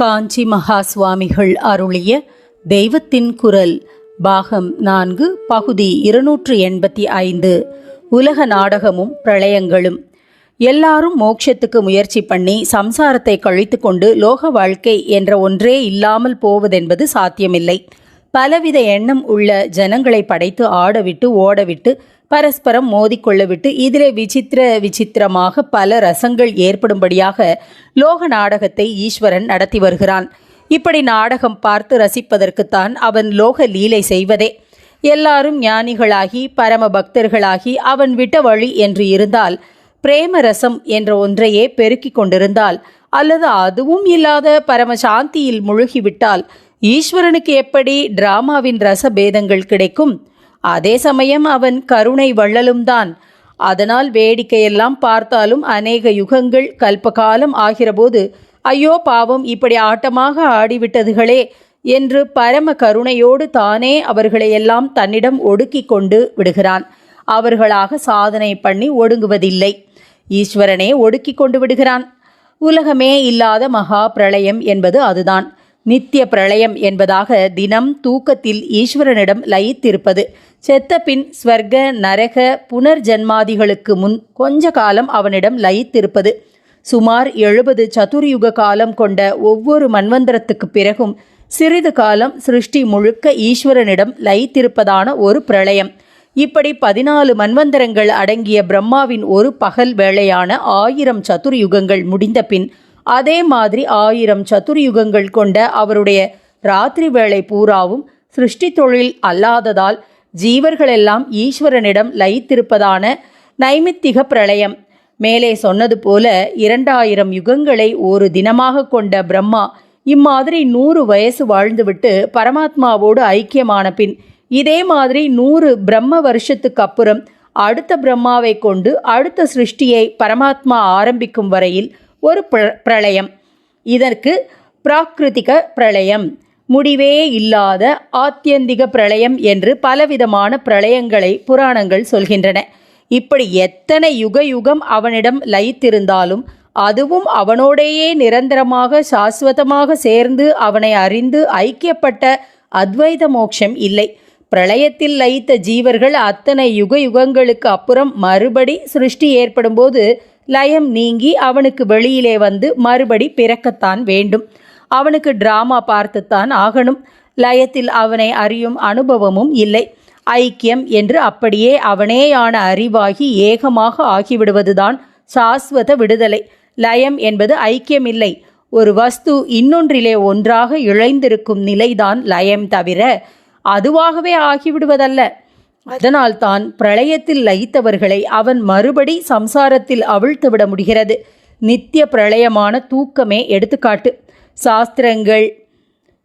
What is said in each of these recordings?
காஞ்சி மகா சுவாமிகள் அருளிய தெய்வத்தின் குரல் பாகம் நான்கு பகுதி இருநூற்று எண்பத்தி ஐந்து. உலக நாடகமும் பிரளயங்களும். எல்லாரும் மோட்சத்துக்கு முயற்சி பண்ணி சம்சாரத்தை கழித்து கொண்டு லோக வாழ்க்கை என்ற ஒன்றே இல்லாமல் போவதென்பது சாத்தியமில்லை. பலவித எண்ணம் உள்ள ஜனங்களை படைத்து ஆடவிட்டு ஓடவிட்டு பரஸ்பரம் மோதிக்கொள்ளவிட்டு இதிலே விசித்திர விசித்திரமாக பல ரசங்கள் ஏற்படும்படியாக லோக நாடகத்தை ஈஸ்வரன் நடத்தி வருகிறான். இப்படி நாடகம் பார்த்து ரசிப்பதற்குத்தான் அவன் லோக லீலை செய்வதே. எல்லாரும் ஞானிகளாகி பரம பக்தர்களாகி அவன் விட்ட வழி என்று இருந்தால் பிரேம ரசம் என்ற ஒன்றையே பெருக்கிக் கொண்டிருந்தால் அல்லது அதுவும் இல்லாத பரம சாந்தியில் முழுகிவிட்டால் ஈஸ்வரனுக்கு எப்படி டிராமாவின் ரசபேதங்கள் கிடைக்கும்? அதே சமயம் அவன் கருணை வள்ளலும் தான். அதனால் வேடிக்கையெல்லாம் பார்த்தாலும் அநேக யுகங்கள் கல்பகாலம் ஆகிறபோது ஐயோ பாவம் இப்படி ஆட்டமாக ஆடிவிட்டதுகளே என்று பரம கருணையோடு தானே அவர்களையெல்லாம் தன்னிடம் ஒடுக்கி கொண்டு விடுகிறான். அவர்களாக சாதனை பண்ணி ஒடுங்குவதில்லை. ஈஸ்வரனே ஒடுக்கி கொண்டு விடுகிறான். உலகமே இல்லாத மகா பிரளயம் என்பது அதுதான். நித்திய பிரளயம் என்பதாக தினம் தூக்கத்தில் ஈஸ்வரனிடம் லயித்திருப்பது. செத்த பின் ஸ்வர்க நரக புனர்ஜன்மாதிகளுக்கு முன் கொஞ்ச காலம் அவனிடம் லயித்திருப்பது. சுமார் எழுபது சதுர்யுக காலம் கொண்ட ஒவ்வொரு மன்வந்தரத்துக்கு பிறகும் சிறிது காலம் சிருஷ்டி முழுக்க ஈஸ்வரனிடம் லயித்திருப்பதான ஒரு பிரளயம். இப்படி பதினாலு மன்வந்தரங்கள் அடங்கிய பிரம்மாவின் ஒரு பகல் வேளையான ஆயிரம் சதுர்யுகங்கள் முடிந்த பின் அதே மாதிரி ஆயிரம் சதுர்யுகங்கள் கொண்ட அவருடைய ராத்திரி வேளை பூராவும் சிருஷ்டி தொழில் அல்லாததால் ஜீவர்களெல்லாம் ஈஸ்வரனிடம் லயித்திருப்பதான நைமித்திக பிரளயம். மேலே சொன்னது போல இரண்டாயிரம் யுகங்களை ஒரு தினமாக கொண்ட பிரம்மா இம்மாதிரி நூறு வயசு வாழ்ந்துவிட்டு பரமாத்மாவோடு ஐக்கியமான பின் இதே மாதிரி நூறு பிரம்ம வருஷத்துக்கு அப்புறம் அடுத்த பிரம்மாவை கொண்டு அடுத்த சிருஷ்டியை பரமாத்மா ஆரம்பிக்கும் வரையில் ஒரு பிரளயம். இதற்கு பிராகிருதிக பிரளயம். முடிவே இல்லாத ஆத்தியந்திக பிரளயம் என்று பலவிதமான பிரளயங்களை புராணங்கள் சொல்கின்றன. இப்படி எத்தனை யுக யுகம் அவனிடம் லயித்திருந்தாலும் அதுவும் அவனோடேயே நிரந்தரமாக சாஸ்வதமாக சேர்ந்து அவனை அறிந்து ஐக்கியப்பட்ட அத்வைத மோட்சம் இல்லை. பிரளயத்தில் லயித்த ஜீவர்கள் அத்தனை யுக யுகங்களுக்கு அப்புறம் மறுபடி சிருஷ்டி ஏற்படும்போது லயம் நீங்கி அவனுக்கு வெளியிலே வந்து மறுபடி பிறக்கத்தான் வேண்டும். அவனுக்கு டிராமா பார்த்துத்தான் ஆகணும். லயத்தில் அவனை அறியும் அனுபவமும் இல்லை. ஐக்கியம் என்று அப்படியே அவனேயான அறிவாகி ஏகமாக ஆகிவிடுவதுதான் சாஸ்வத விடுதலை. லயம் என்பது ஐக்கியமில்லை. ஒரு வஸ்து இன்னொன்றிலே ஒன்றாக இழைந்திருக்கும் நிலைதான் லயம் தவிர அதுவாகவே ஆகிவிடுவதல்ல. அதனால்தான் பிரளயத்தில் லயித்தவர்களை அவன் மறுபடி சம்சாரத்தில் அவிழ்த்துவிட முடிகிறது. நித்திய பிரளயமான தூக்கமே எடுத்துக்காட்டு. சாஸ்திரங்கள்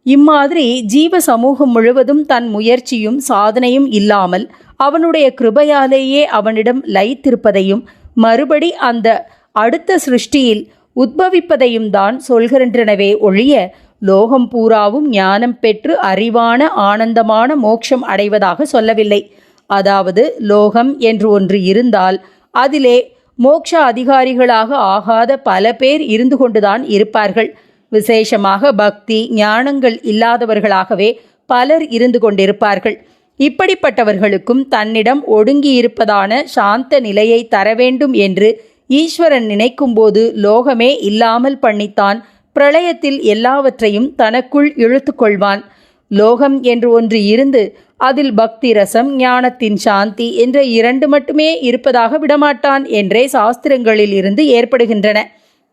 இம்மாதிரி ஜீவ சமூகம் முழுவதும் தன் முயற்சியும் சாதனையும் இல்லாமல் அவனுடைய கிருபையாலேயே அவனிடம் லயித்திருப்பதையும் மறுபடி அந்த அடுத்த சிருஷ்டியில் உத்பவிப்பதையும் தான் சொல்கின்றனவே ஒழிய லோகம் பூராவும் ஞானம் பெற்று அறிவான ஆனந்தமான மோட்சம் அடைவதாக சொல்லவில்லை. அதாவது லோகம் என்று ஒன்று இருந்தால் அதிலே மோட்ச அதிகாரிகளாக ஆகாத பல பேர் இருந்து கொண்டுதான் இருப்பார்கள். விசேஷமாக பக்தி ஞானங்கள் இல்லாதவர்களாகவே பலர் இருந்து கொண்டிருப்பார்கள். இப்படிப்பட்டவர்களுக்கும் தன்னிடம் ஒடுங்கியிருப்பதான சாந்த நிலையை தர வேண்டும் என்று ஈஸ்வரன் நினைக்கும்போது லோகமே இல்லாமல் பண்ணித்தான் பிரளயத்தில் எல்லாவற்றையும் தனக்குள் இழுத்துக்கொள்வான். லோகம் என்று ஒன்று இருந்து அதில் பக்தி ரசம் ஞானத்தின் சாந்தி என்ற இரண்டு மட்டுமே இருப்பதாக விடமாட்டான் என்றே சாஸ்திரங்களில் இருந்து ஏற்படுகின்றன.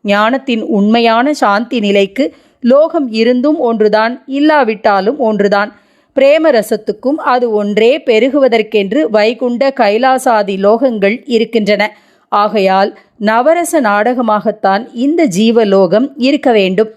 ஞானத்தின் உண்மையான சாந்தி நிலைக்கு லோகம் இருந்தும் ஒன்றுதான் இல்லாவிட்டாலும் ஒன்றுதான். பிரேம ரசத்துக்கும் அது ஒன்றே பெருகுவதற்கென்று வைகுண்ட கைலாசாதி லோகங்கள் இருக்கின்றன. ஆகையால் நவரச நாடகமாகத்தான் இந்த ஜீவலோகம் இருக்க வேண்டும்.